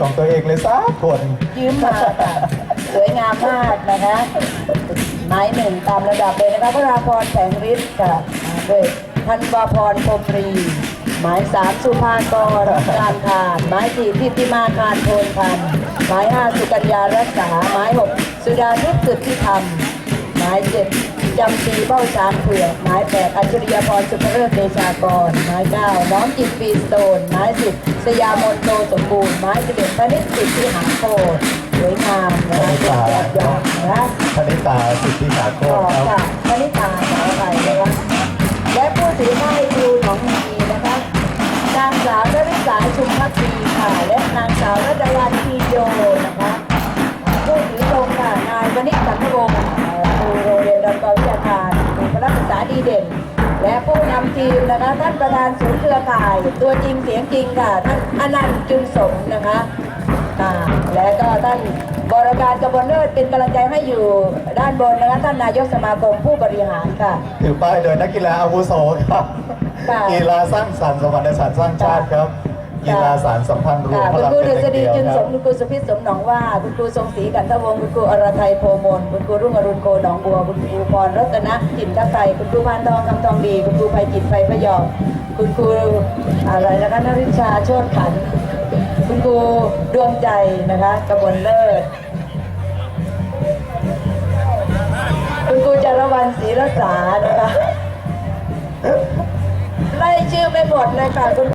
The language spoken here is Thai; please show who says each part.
Speaker 1: ของตัวเองเลยสักคน
Speaker 2: ยืมมาค่ะสวยงามมากนะคะหมายหนึ่งตามระดับเลยนะคะพระราพรแสงฤทธิ์ค่ะด้วยพันวาพรพรมรีหมายสามสุภากรการทานหมายสี่ทิติมาคารโทนพันหมายห้าสุกัญญารักษาหมายหกสุดาทิพย์สุทธิธรรมหมายเจ็ด จำปีเบ้าช้างเผือกหมายแปดอัจฉริยพรสุภเริศเดชากรหมายเก้าน้อมจิตปีสโตนหมายสิบสยามนโตสมบูรณ์หมายสิบเอ็ดพนิษฐ์สิทธิหาโคตรสวยงามนะคะเป็นแบบอย่างนะคะ
Speaker 1: ธนิตาสิทธิสาโค
Speaker 2: ต่อ
Speaker 1: ตรครับ
Speaker 2: ค่ะพนิตา และผู้นำทีมนะคะท่านประธานศูนย์เครือข่าย ตัวจริงเสียงจริงค่ะท่านอนันต์จุนสมนะคะอ่าและก็ท่านบรการกระบวนเลิศเป็นกำลังใจให้อยู่ด้านบนนะคะท่านนายกสมาคมผู้บริหารค่ะ
Speaker 1: ถือป้ายเลยนักกีฬาอาวุโสครับ
Speaker 2: ค่ะ
Speaker 1: กีฬาสร้างสรรค์สมรรถฉันท์สร้างชาติครับ กีฬาสารสัมพันธ์รวม
Speaker 2: ค่ะ
Speaker 1: พ
Speaker 2: คุณ
Speaker 1: ลัง
Speaker 2: ครู
Speaker 1: เป็น
Speaker 2: ดุ
Speaker 1: หนึ่ง
Speaker 2: ษฎี
Speaker 1: เดียว
Speaker 2: จุน
Speaker 1: ค
Speaker 2: ส
Speaker 1: รับ
Speaker 2: มคุณครูสุพิษสมหนองว่า คุณครูทรงศรีกันทวงศ์คุณครูอรไทยโพมลคุณครูรุ่งอรุณโคหนองบัว คุณครูพรรัตนจินทไทยคุณครูพานทองคำทองดีคุณครูไพจิตรไฟพยอมคุณครูอะไรนะคะนริชาโชติขันธ์คุณครูดวงใจนะคะกระบวนเลิศคุณครูจารวันศรีรักษานะคะไล่ชื่อไม่หมดเลยค่ะคุณ